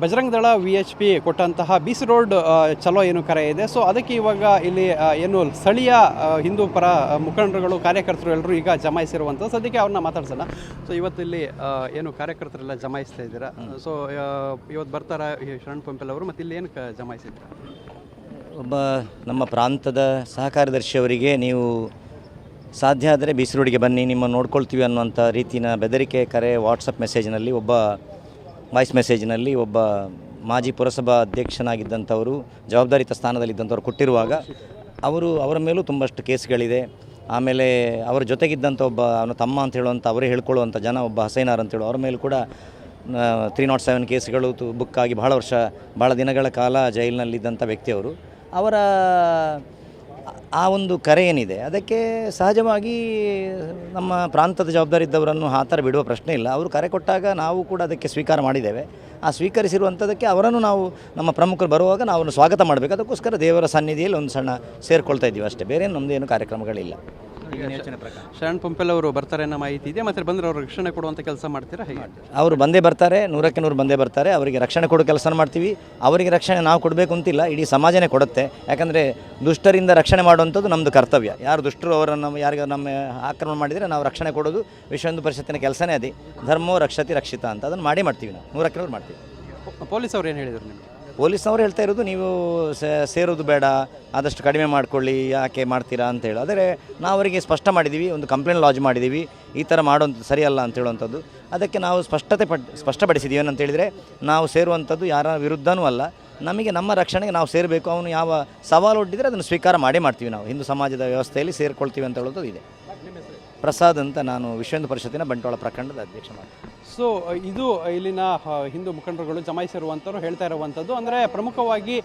Bajrang Dal V H P ಕೊಟ್ಟಂತಹ ಬೀಸ್ road ಚಲೋ ಏನು ಕರೆ ಇದೆ. ಸೊ ಅದಕ್ಕೆ ಇವಾಗ ಇಲ್ಲಿ ಏನು ಸ್ಥಳೀಯ ಹಿಂದೂ ಪರ ಮುಖಂಡರುಗಳು, ಕಾರ್ಯಕರ್ತರು ಎಲ್ಲರೂ ಈಗ ಜಮಾಯಿಸಿರುವಂಥದ್ದು. ಸದ್ಯಕ್ಕೆ ಅವ್ರನ್ನ ಮಾತಾಡ್ಸಲ್ಲ. ಸೊ ಇವತ್ತು ಇಲ್ಲಿ ಏನು ಕಾರ್ಯಕರ್ತರೆಲ್ಲ ಜಮಾಯಿಸ್ತಾ ಇದ್ದೀರಾ? ಸೊ ಇವತ್ತು ಬರ್ತಾರೆ ಶರಣ್ ಪಂಪೆಲ್ ಅವರು? ಮತ್ತು ಇಲ್ಲಿ ಏನು ಕ, ಜಮಾಯಿಸಿದ್ದೀರಾ? ಒಬ್ಬ ನಮ್ಮ ಪ್ರಾಂತದ ಸಹಕಾರ್ಯದರ್ಶಿಯವರಿಗೆ ನೀವು ಸಾಧ್ಯ ಆದರೆ ರೋಡಿಗೆ ಬನ್ನಿ. ನಿಮ್ಮ ನೋಡ್ಕೊಳ್ತೀವಿ ಅನ್ನುವಂಥ ರೀತಿಯ ಬೆದರಿಕೆ, ಕರೆ ವಾಟ್ಸಪ್ ಮೆಸೇಜ್ನಲ್ಲಿ ಒಬ್ಬ ವಾಯ್ಸ್ ಮೆಸೇಜ್ನಲ್ಲಿ ಒಬ್ಬ ಮಾಜಿ ಪುರಸಭಾ ಅಧ್ಯಕ್ಷನಾಗಿದ್ದಂಥವರು, ಜವಾಬ್ದಾರಿತ ಸ್ಥಾನದಲ್ಲಿದ್ದಂಥವ್ರು ಕೊಟ್ಟಿರುವಾಗ ಅವರು ಅವರ ಮೇಲೂ ತುಂಬಷ್ಟು ಕೇಸ್ಗಳಿದೆ. ಆಮೇಲೆ ಅವರ ಜೊತೆಗಿದ್ದಂಥ ಒಬ್ಬ, ಅವನ ತಮ್ಮ ಅಂತ ಹೇಳುವಂಥ, ಅವರೇ ಹೇಳ್ಕೊಳ್ಳುವಂಥ ಜನ ಒಬ್ಬ ಹಸೈನಾರ್ ಅಂತೇಳಿ ಅವ್ರ ಮೇಲೂ ಕೂಡ ತ್ರೀ ನಾಟ್ ಸೆವೆನ್ ಕೇಸ್ಗಳು ತು, ಬುಕ್ಕಾಗಿ ಭಾಳ ವರ್ಷ ಭಾಳ ದಿನಗಳ ಕಾಲ ಜೈಲಿನಲ್ಲಿದ್ದಂಥ ವ್ಯಕ್ತಿಯವರು. ಅವರ ಆ ಒಂದು ಕರೆ ಏನಿದೆ, ಅದಕ್ಕೆ ಸಹಜವಾಗಿ ನಮ್ಮ ಪ್ರಾಂತದ ಜವಾಬ್ದಾರಿ ಇದ್ದವರನ್ನು ಆ ಥರ ಬಿಡುವ ಪ್ರಶ್ನೆ ಇಲ್ಲ. ಅವರು ಕರೆ ಕೊಟ್ಟಾಗ ನಾವು ಕೂಡ ಅದಕ್ಕೆ ಸ್ವೀಕಾರ ಮಾಡಿದ್ದೇವೆ. ಆ ಸ್ವೀಕರಿಸಿರುವಂಥದ್ದಕ್ಕೆ ಅವರನ್ನು ನಾವು, ನಮ್ಮ ಪ್ರಮುಖರು ಬರುವಾಗ ನಾವು ಸ್ವಾಗತ ಮಾಡಬೇಕು. ಅದಕ್ಕೋಸ್ಕರ ದೇವರ ಸನ್ನಿಧಿಯಲ್ಲಿ ಒಂದು ಸಣ್ಣ ಸೇರಿಕೊಳ್ತಾ ಇದ್ದೀವಿ ಅಷ್ಟೇ. ಬೇರೆ ನಮ್ಮದೇನು ಕಾರ್ಯಕ್ರಮಗಳಿಲ್ಲ. ಶರಣ್ ಪಂಪೆಲ್ ಅವರು ಬರ್ತಾರೆ ಅನ್ನೋ ಮಾಹಿತಿ ಇದೆ ಮತ್ತೆ ಬಂದ್ರೆ ಅವರು ರಕ್ಷಣೆ ಕೊಡುವಂಥ ಕೆಲಸ ಮಾಡ್ತೀರಾ ಹೇಗೆ? ಅವರು ಬಂದೇ ಬರ್ತಾರೆ ನೂರಕ್ಕೆ ನೂರು ಬಂದೇ ಬರ್ತಾರೆ ಅವರಿಗೆ ರಕ್ಷಣೆ ಕೊಡೋ ಕೆಲಸ ಮಾಡ್ತೀವಿ. ಅವರಿಗೆ ರಕ್ಷಣೆ ನಾವು ಕೊಡಬೇಕು ಅಂತಿಲ್ಲ ಇಡೀ ಸಮಾಜನೇ ಕೊಡುತ್ತೆ. ಯಾಕಂದರೆ ದುಷ್ಟರಿಂದ ರಕ್ಷಣೆ ಮಾಡುವಂಥದ್ದು ನಮ್ಮದು ಕರ್ತವ್ಯ. ಯಾರು ದುಷ್ಟರು ಅವರನ್ನು ಯಾರಿಗ ನಮ್ಮ ಆಕ್ರಮಣ ಮಾಡಿದರೆ ನಾವು ರಕ್ಷಣೆ ಕೊಡೋದು ವಿಶ್ವ ಹಿಂದೂ ಪರಿಷತ್ತಿನ ಕೆಲಸನೇ ಅದೇ. ಧರ್ಮೋ ರಕ್ಷತಿ ರಕ್ಷಿತ ಅಂತ ಅದನ್ನು ಮಾಡಿ ಮಾಡ್ತೀವಿ ನಾವು. ನೂರಕ್ಕೆ ನೂರು ಮಾಡ್ತೀವಿ. ಪೊಲೀಸ್ ಅವ್ರು ಏನು ಹೇಳಿದರು ನಿಮಗೆ? ಪೊಲೀಸ್ನವ್ರು ಹೇಳ್ತಾ ಇರೋದು ನೀವು ಸೇರೋದು ಬೇಡ, ಆದಷ್ಟು ಕಡಿಮೆ ಮಾಡಿಕೊಳ್ಳಿ, ಯಾಕೆ ಮಾಡ್ತೀರಾ ಅಂತ ಹೇಳಿ. ಆದರೆ ನಾವು ಅವರಿಗೆ ಸ್ಪಷ್ಟ ಮಾಡಿದ್ದೀವಿ ಒಂದು ಕಂಪ್ಲೇಂಟ್ ಲಾಜ್ ಮಾಡಿದ್ದೀವಿ ಈ ಥರ ಮಾಡೋಂಥದ್ದು ಸರಿಯಲ್ಲ ಅಂತ ಹೇಳುವಂಥದ್ದು. ಅದಕ್ಕೆ ನಾವು ಸ್ಪಷ್ಟತೆ ಪಡ್ ಸ್ಪಷ್ಟಪಡಿಸಿದ್ದೀವಿ ಏನಂತ ಹೇಳಿದರೆ, ನಾವು ಸೇರುವಂಥದ್ದು ಯಾರ ವಿರುದ್ಧನೂ ಅಲ್ಲ. ನಮಗೆ ನಮ್ಮ ರಕ್ಷಣೆಗೆ ನಾವು ಸೇರಬೇಕು. ಅವನು ಯಾವ ಸವಾಲು ಒಡ್ಡಿದರೆ ಅದನ್ನು ಸ್ವೀಕಾರ ಮಾಡೇ ಮಾಡ್ತೀವಿ ನಾವು. ಹಿಂದೂ ಸಮಾಜದ ವ್ಯವಸ್ಥೆಯಲ್ಲಿ ಸೇರಿಕೊಳ್ತೀವಿ ಅಂತ ಹೇಳೋದು ಇದೆ. ಪ್ರಸಾದ್ ಅಂತ ನಾನು ವಿಶ್ವೇಂದ್ರ ಪರಿಷತ್ತಿನ ಬಂಟ್ವಾಳ ಪ್ರಖಂಡದ ಅಧ್ಯಕ್ಷ ಸೊ ಇದು ಇಲ್ಲಿನ ಹಿಂದೂ ಮುಖಂಡರುಗಳು ಜಮಾಯಿಸಿರುವಂಥವ್ರು ಹೇಳ್ತಾ ಇರುವಂಥದ್ದು ಅಂದರೆ ಪ್ರಮುಖವಾಗಿ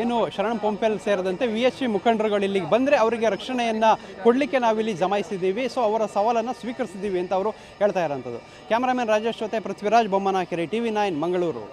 ಏನು ಶರಣ್ ಪೊಂಪೆಲ್ ಸೇರಿದಂತೆ ವಿ ಎಸ್ ಸಿ ಮುಖಂಡರುಗಳು ಇಲ್ಲಿಗೆ ಬಂದರೆ ಅವರಿಗೆ ರಕ್ಷಣೆಯನ್ನು ಕೊಡಲಿಕ್ಕೆ ನಾವಿಲ್ಲಿ ಜಮಾಯಿಸಿದ್ದೀವಿ. ಸೊ ಅವರ ಸವಾಲನ್ನು ಸ್ವೀಕರಿಸಿದ್ದೀವಿ ಅಂತ ಅವರು ಹೇಳ್ತಾ ಇರೋಂಥದ್ದು ಕ್ಯಾಮರಾಮನ್ ರಾಜೇಶ್ ಜೊತೆ Prithviraj Bommanakere, T V nine, Mangaluru.